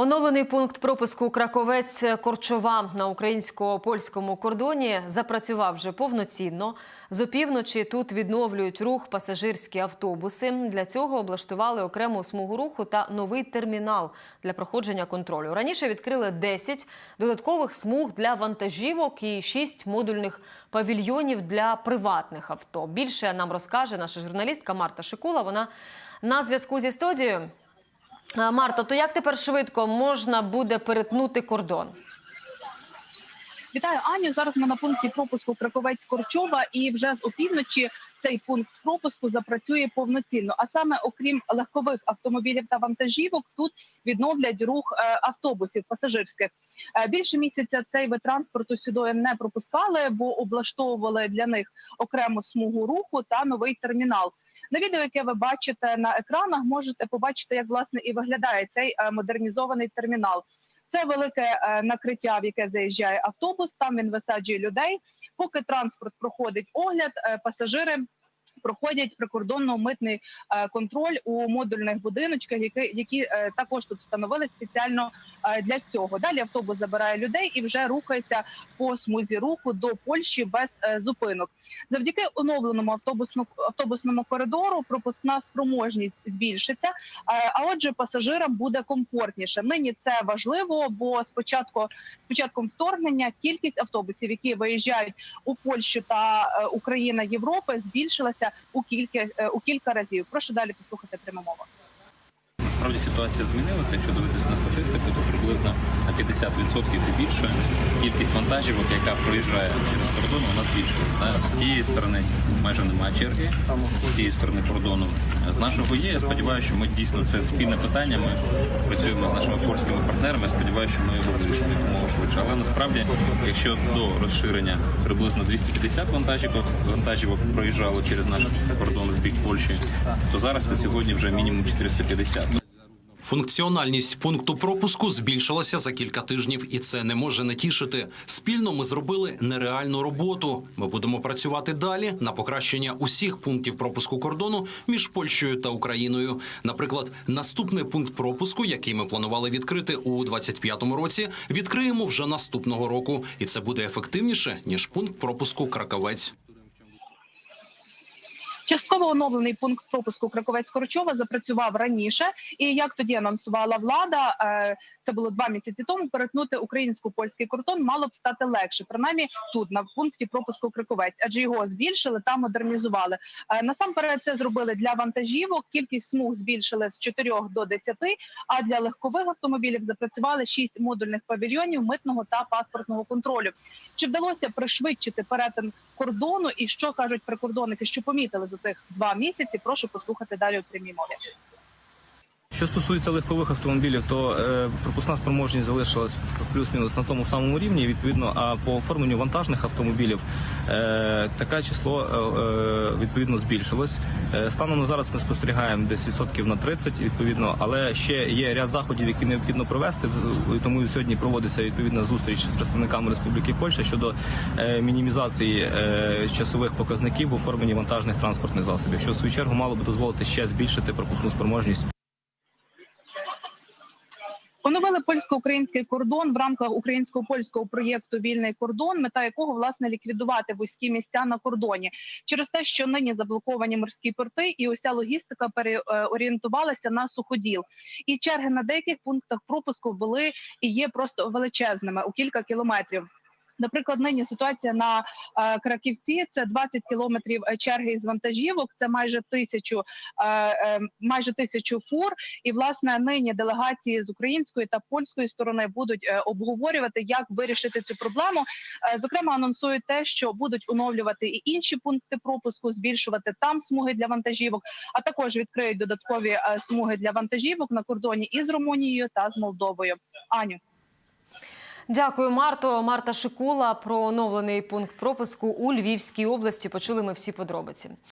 Оновлений пункт пропуску Краковець Корчова на українсько-польському кордоні запрацював вже повноцінно. З опівночі тут відновлюють рух пасажирські автобуси. Для цього облаштували окрему смугу руху та новий термінал для проходження контролю. Раніше відкрили 10 додаткових смуг для вантажівок і 6 модульних павільйонів для приватних авто. Більше нам розкаже наша журналістка Марта Шикула. Вона на зв'язку зі студією. Марто, то як тепер швидко можна буде перетнути кордон? Вітаю Аню. Зараз ми на пункті пропуску Краковець Корчова, і вже з опівночі цей пункт пропуску запрацює повноцінно. А саме, окрім легкових автомобілів та вантажівок, тут відновлять рух е, автобусів пасажирських. Е, Більше місяця цей вид транспорту сюди не пропускали, бо облаштовували для них окрему смугу руху та новий термінал. На відео, яке ви бачите на екранах, можете побачити, як власне і виглядає цей е, модернізований термінал. Це велике е, накриття, в яке заїжджає автобус. Там він висаджує людей. Поки транспорт проходить огляд, е, пасажири. Проходять прикордонно-митний е, контроль у модульних будиночках, які, які е, також тут встановили спеціально е, для цього. Далі автобус забирає людей і вже рухається по смузі руху до Польщі без зупинок. Завдяки оновленому автобусному автобусному коридору пропускна спроможність збільшиться. А отже, пасажирам буде комфортніше. Нині це важливо, бо спочатку з початком вторгнення кількість автобусів, які виїжджають у Польщу та Україна Європи, збільшилася у кілька е, у кілька разів. Прошу далі послухати пряму мову. Насправді ситуація змінилася. Якщо дивитися на статистику, то приблизно на 50% і більше кількість вантажівок, яка проїжджає через кордон, вона збільшилася. З тієї сторони майже немає черги, з тієї сторони кордону. З нашого є. Я сподіваюся, що ми дійсно це спільне питання. Ми працюємо з нашими польськими партнерами. Сподіваюся, що ми його вирішимо якомога швидше. Але насправді, якщо до розширення приблизно 250 вантажівок вантажівок проїжджало через наш кордон в бік Польщі, то зараз це сьогодні вже мінімум 450. Функціональність пункту пропуску збільшилася за кілька тижнів, і це не може не тішити. Спільно ми зробили нереальну роботу. Ми будемо працювати далі на покращення усіх пунктів пропуску кордону між Польщею та Україною. Наприклад, наступний пункт пропуску, який ми планували відкрити у 25-му році, відкриємо вже наступного року, і це буде ефективніше ніж пункт пропуску Краковець. Частково оновлений пункт пропуску Краковець Корчова запрацював раніше, і як тоді анонсувала влада, е, це було два місяці тому. Перетнути українсько-польський кордон мало б стати легше, принаймні тут на пункті пропуску Краковець, адже його збільшили та модернізували. Е, Насамперед це зробили для вантажівок. Кількість смуг збільшили з 4 до 10, а для легкових автомобілів запрацювали 6 модульних павільйонів митного та паспортного контролю. Чи вдалося пришвидшити перетин кордону і що кажуть прикордонники, що помітили за цих два місяці? Прошу послухати далі у прямій мові. Що стосується легкових автомобілів, то е, пропускна спроможність залишилась плюс-мінус на тому самому рівні. Відповідно, а по оформленню вантажних автомобілів е, таке число е, е, відповідно збільшилось. Е, станом на зараз ми спостерігаємо десь відсотків на 30, відповідно, але ще є ряд заходів, які необхідно провести. Тому сьогодні проводиться відповідна зустріч з представниками Республіки Польща щодо е, мінімізації е, часових показників в оформленні вантажних транспортних засобів, що в свою чергу мало би дозволити ще збільшити пропускну спроможність. Оновили польсько-український кордон в рамках українсько-польського проєкту Вільний кордон, мета якого власне ліквідувати вузькі місця на кордоні через те, що нині заблоковані морські порти, і уся логістика переорієнтувалася на суходіл. І черги на деяких пунктах пропуску були і є просто величезними у кілька кілометрів. Наприклад, нині ситуація на е, Краківці це 20 кілометрів е, черги із вантажівок, це майже тисячу, е, майже тисячу фур. І власне нині делегації з української та польської сторони будуть обговорювати, як вирішити цю проблему. Зокрема, анонсують те, що будуть оновлювати і інші пункти пропуску, збільшувати там смуги для вантажівок, а також відкриють додаткові смуги для вантажівок на кордоні із Румунією та з Молдовою. Аню. Дякую, Марто. Марта Шикула про оновлений пункт пропуску у Львівській області. Почули ми всі подробиці.